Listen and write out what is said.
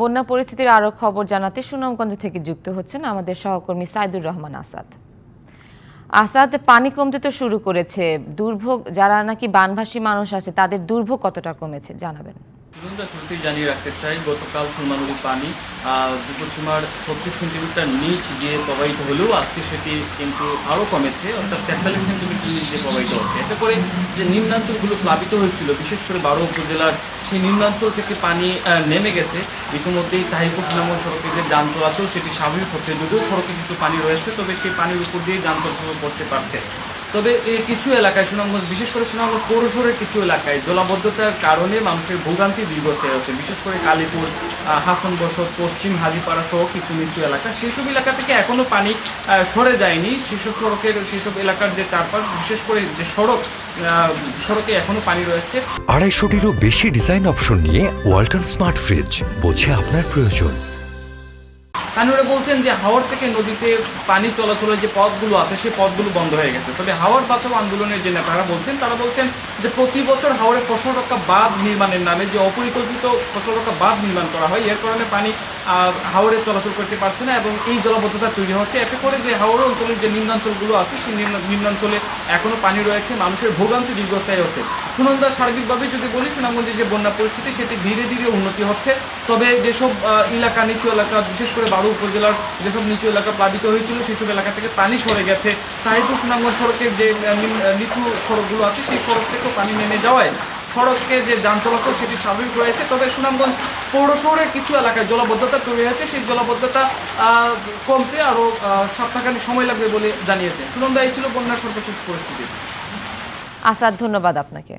বন্যা পরিস্থিতির আরও খবর জানাতে সুনামগঞ্জ থেকে যুক্ত হচ্ছেন আমাদের সহকর্মী সাইদুর রহমান আসাদ। আসাদ, পানি কমতে তো শুরু করেছে। দুর্ভোগ, যারা নাকি বানভাসী মানুষ আছে, তাদের দুর্ভোগ কতটা কমেছে, জানাবেন। সুগন্ধা শুরুতেই জানিয়ে রাখতে চাই গতকাল সুরমা নদীর পানি আহ, সীমার ছত্রিশ সেন্টিমিটার নিচ দিয়ে প্রবাহিত হলেও আজকে সেটি কিন্তু আরও কমেছে অর্থাৎ তেতাল্লিশ সেন্টিমিটার নিচ দিয়ে প্রবাহিত হচ্ছে। এতে করে যে নিম্নাঞ্চলগুলো প্লাবিত হয়েছিল বিশেষ করে বারো উপজেলার সেই নিম্নাঞ্চল থেকে পানি নেমে গেছে। ইতিমধ্যেই তাহিপুর নামক সড়কে যে যান চলাচল সেটি স্বাভাবিক হচ্ছে যদিও সড়কে কিছু পানি রয়েছে তবে সেই পানির উপর দিয়ে যান চলাচল করতে পারছে। তবে এই কিছু এলাকায় সুনামগঞ্জ, বিশেষ করে সুনামগঞ্জ পৌরশহরের কিছু এলাকায় জলাবদ্ধতার কারণে মানুষের ভোগান্তি দীর্ঘস্থায়ী হচ্ছে। বিশেষ করে কালীপুর হাসন বসত, পশ্চিম হাজিপাড়া সহ কিছু নিচু এলাকা। সেসব এলাকা থেকে এখনও পানি সরে যায়নি। সেসব সড়কের, সেসব এলাকার যে চারপাশ, বিশেষ করে যে সড়ক সড়কে এখনও পানি রয়েছে। আড়াইশোটিরও বেশি ডিজাইন অপশন নিয়ে ওয়ালটন স্মার্ট ফ্রিজ, বোঝে আপনার প্রয়োজন। স্থানীয়রা বলছেন যে হাওড় থেকে নদীতে পানি চলাচলের যে পথগুলো আছে, সেই পথগুলো বন্ধ হয়ে গেছে। তবে হাওড় বাঁচাও আন্দোলনের যে নেতারা বলছেন, তারা বলছেন যে প্রতি বছর হাওড়ে ফসল রক্ষা বাঁধ নির্মাণের নামে যে অপরিকল্পিত ফসল রক্ষা বাঁধ নির্মাণ করা হয়, এর কারণে পানি হাওড়ে চলাচল করতে পারছে না এবং এই জলাবদ্ধতা তৈরি হচ্ছে। এতে করে যে হাওড় অঞ্চলের যে নিম্নাঞ্চলগুলো আছে, সেই নিম্নাঞ্চলে এখনও পানি রয়েছে, মানুষের ভোগান্তি দীর্ঘস্থায়ী হচ্ছে। সুনন্দা সার্বিকভাবে যদি বলি, সুনামগঞ্জে যে বন্যা পরিস্থিতি, সেটি ধীরে ধীরে উন্নতি হচ্ছে। তবে যেসব এলাকা, নিচু এলাকা, বিশেষ করে বারো উপজেলার যেসব নিচু এলাকা প্লাবিত হয়েছিল, সেসব এলাকা থেকে পানি সরে গেছে। সাহিত্যু সুনামগঞ্জ সড়কের যে নিচু সড়কগুলো আছে, সেই সড়ক থেকেও পানি নেমে যাওয়ায় সড়কে যে যান চলাচল সেটি স্বাভাবিক হয়েছে তবে সুনামগঞ্জ পৌর শহরের কিছু এলাকায় জলাবদ্ধতা তৈরি হয়েছে। সেই জলাবদ্ধতা কমতে আরও সপ্তাহখানি সময় লাগবে বলে জানিয়েছে সুনন্দা এই ছিল বন্যার সর্বশেষ পরিস্থিতি। আসাদ, ধন্যবাদ আপনাকে।